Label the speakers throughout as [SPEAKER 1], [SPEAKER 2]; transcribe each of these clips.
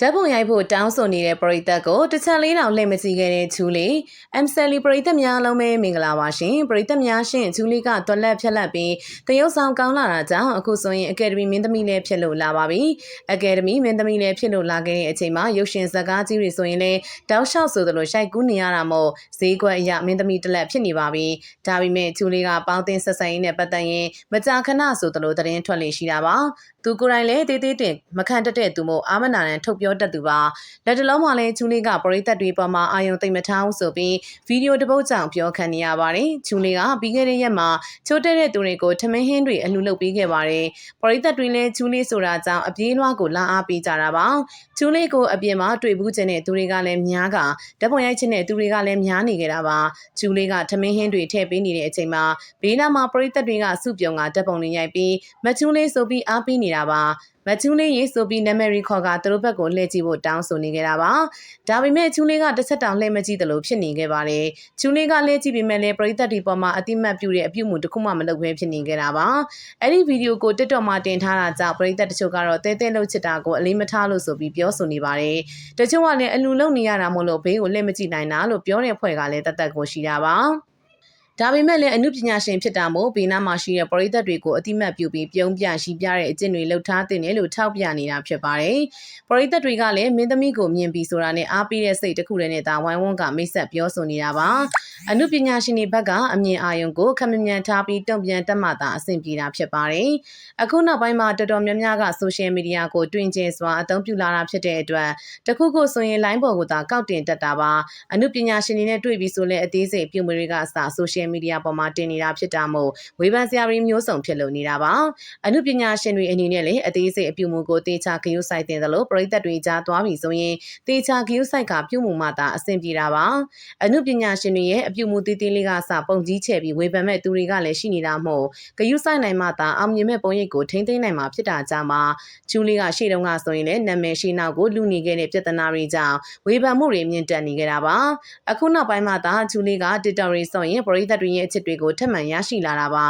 [SPEAKER 1] ဓာတ်ပုံရိုက်ဖို့တောင်းဆိုနေတဲ့ပရိသတ်ကိုတစ်ချက်လေးတောင်လှည့်မကြည့်ခဲ့တဲ့ချူလီအမ်ဆယ်လီပရိသတ်များလုံးပဲမင်္ဂလာပါရှင်ပရိသတ်များရှင်ချူလီကတွက်လက်ဖြက်လက်ပြီးတရုတ်ဆောင်ကောင်းလာတာကြောင့်အခုဆိုရင်အကယ်ဒမီမင်းသမီးလည်းဖြစ်လို့လာပါပြီအကယ်ဒမီမင်းသမီးလည်းဖြစ်လို့လာခဲ့တဲ့အချိန်မှာရုပ်ရှင်ဇာတ်ကားကြီးတွေဆိုရင်လည်းတောက်လျှောက်ဆိုသလိုရှိုက်ကူးနေရတာမို့ဈေးကွက်အရမင်းသမီးတစ်လက်ဖြစ်နေပါပြီဒါပေမဲ့ချူလီကပေါင်းတင်ဆက်ဆံရေးနဲ့ပတ်သက်ရင်မကြာခဏဆိုသလိုသတင်းထွက်လေရှိတာပါသူကိုယ်တိုင်လည်းတေးသေးတင်မခံတတ်တဲ့သူမို့အာမနာနဲ့ထုတ်ပြောတတ်သူပါလက်တလုံးမှာလည်းချူလေးကပရိသတ်တွေပေါ်မှာအာယုံသိမ့်မထားဘူးဆိုပြီးဗီဒီယိုတစ်ပုတ်ကြောင့်ပြောခံနေရပါတယ်ချူလေးကပြီးခဲ့တဲ့ရက်မှာချိုးတဲ့တဲ့သူတွေကိုထမင်းဟင်းတွေအလှလုပ်ပေးခဲ့ပါတယ်ပရိသတ်တွေလည်းချူလေးဆိုတာကြောင့်အပြေးလွှားကိုလာအားပေးကြတာပါချူလေးကိုအပြင်မှာတွေ့ဘူးခြင်းတဲ့သူတွေကလည်းများကဓာတ်ပုံရိုက်ခြင်းတဲ့သူတွေကလည်းများနေကြတာပါချူလေးကထမင်းဟင်းတွေထည့်ပေးနေတဲ့အချိန်မှာဘေးနားမှာပရိသတ်တွေကစုပြုံကဓာတ်ပုံတွေရိုက်ပြီးမချူလေးဆိုပြီးအားပေးနေတာပါမချူးလေးရေးဆိုပြီးနာမည်ရီခေါ်ကသူတို့ဘက်ကိုလှည့်ကြည့်ဖို့တောင်းဆိုနေကြတာပါဒါပေမဲ့ချူးလေးကတစ်ချက်တောင်လှည့်မကြည့်သလိုဖြစ်နေခဲ့ပါတယ်ချူးလေးကလှည့်ကြည့်ပေမဲ့လည်းပရိသတ်တွေပေါ်မှာအတိမတ်ပြုတဲ့အပြုမှုတစ်ခုမှမလုပ်ဘဲဖြစ်နေခဲ့တာပါအဲ့ဒီဗီဒီယိုကို TikTok မှာတင်ထားတာကြောင့်ပရိသတ်တချို့ကတော့တဲတဲလှုပ်ချစ်တာကိုအလေးမထားလို့ဆိုပြီးပြောဆိုနေပါတယ်တချို့ကလည်းအလူလုံနေရတာမို့လို့ဘေးကိုလှည့်မကြည့်နိုင်တာလို့ပြောတဲ့ဖွဲ့ကလည်းတသက်ကိုရှိတာပါ ဒါပေမဲ့လည်းအမှုပညာရှင်ဖြစ်တာမို့ဘေးနားမှာရှိတဲ့ပရိသတ်တွေကိုအတိမတ်ပြုပြီးပြုံးပြရှိပြတဲ့အကျင့်တွေလှုပ်ထားတဲ့တယ်လို့ထောက်ပြနေတာဖြစ်ပါတယ်။ပရိသတ်တွေကလည်းမင်းသမီးကိုမြင်ပြီးဆိုတာနဲ့အားပေးတဲ့စိတ်တစ်ခုတည်းနဲ့သာဝိုင်းဝန်းကမိတ်ဆက်ပြောဆိုနေတာပါ။အမှုပညာရှင်တွေဘက်ကအမြင်အာရုံကိုခမမြန်ထားပြီးတုံ့ပြန်တက်မှသာအဆင်ပြေတာဖြစ်ပါတယ်။အခုနောက်ပိုင်းမှာတော်တော်များများကဆိုရှယ်မီဒီယာကိုတွင်ကျင်စွာအသုံးပြုလာတာဖြစ်တဲ့အတွက်တခုခုဆိုရင် line ပေါ်ကိုသာကောက်တင်တက်တာပါ။အမှုပညာရှင်တွေနဲ့တွေ့ပြီးဆိုလဲအသေးစိတ်ပြုံးမတွေကအစဆိုရှယ်မီဒီယာပေါ်မှာတင်နေတာဖြစ်တာမို့ဝေဖန်စရာတွေမျိုးစုံဖြစ်လို့နေတာပါအမှုပညာရှင်တွေအနေနဲ့လည်းအသေးစိတ်အပြုမှုကိုတေချာဂရုစိုက်တင်သလိုပရိသတ်တွေကြားသွားပြီဆိုရင်တေချာဂရုစိုက်ကပြုမှုမှသာအဆင်ပြေတာပါအမှုပညာရှင်တွေရဲ့အပြုမှုတည်တည်လေးကစပုံကြီးချဲ့ပြီးဝေဖန်မဲ့သူတွေကလည်းရှိနေတာမို့ဂရုစိုက်နိုင်မှသာအောင်မြင်မဲ့ပုံရိပ်ကိုထိမ့်သိမ်းနိုင်မှာဖြစ်တာကြောင့်ပါချူလီကရှေ့တုန်းကဆိုရင်လည်းနာမည်ရှိနောက်ကိုလူနေခဲ့တဲ့ပြဿနာတွေကြောင့်ဝေဖန်မှုတွေမြင့်တက်နေကြတာပါအခုနောက်ပိုင်းမှာသာချူလီက TikTok တွေဆိုရင်ပရိသတ်တွေရဲ့အချစ်တွေကိုထပ်မံရရှိလာတာပါ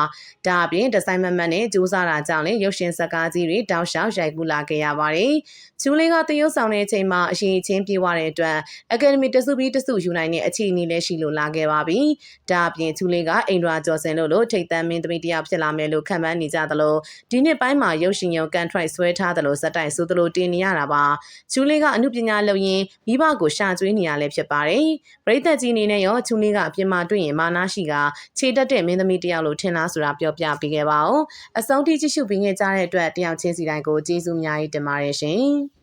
[SPEAKER 1] ဒါအပြင်ဒီဇိုင်းမမတ်နဲ့စူးစမ်းတာကြောင့်လည်းရုပ်ရှင်ဇာတ်ကားကြီးတွေတောက်လျှောက်ရိုက်ကူးလာခဲ့ရပါတယ်ကျူးလေးကတရုတ်ဆောင်တဲ့အချိန်မှာအရင်ချင်းပြေးသွားတဲ့အတွက်အကယ်ဒမီတစုပြီးတစုယူနိုင်တဲ့အခြေအနေလည်းရှိလို့လာခဲ့ပါပြီဒါအပြင်ကျူးလေးကအိန္ဒြာကျော်စင်တို့လိုထိတ်တန့်မင်းသမီးတယောက်ဖြစ်လာမယ်လို့ခံမှန်းနေကြသလိုဒီနှစ်ပိုင်းမှာရုပ်ရှင်ရုံကန်ထရိုက်ဆွဲထားသလိုဇက်တိုင်ဆိုသလိုတင်နေရတာပါကျူးလေးကအမှုပညာလုပ်ရင်းမိဘကိုရှာကျွေးနေရလဲဖြစ်ပါတယ်ပရိသတ်ကြီးအနေနဲ့ရောကျူးလေးကအပြင်မှာတွေ့ရင်မာနာရှိကခြေတက်တဲ့မင်းသမီးတယောက်လို့ထင်လားဆိုတာပြောပြပေးခဲ့ပါဦးအဆုံးထိကြည့်ရှုပေးခဲ့ကြတဲ့အတွက်တယောက်ချင်းစီတိုင်းကိုကျေးဇူးအများကြီးတင်ပါတယ်ရှင်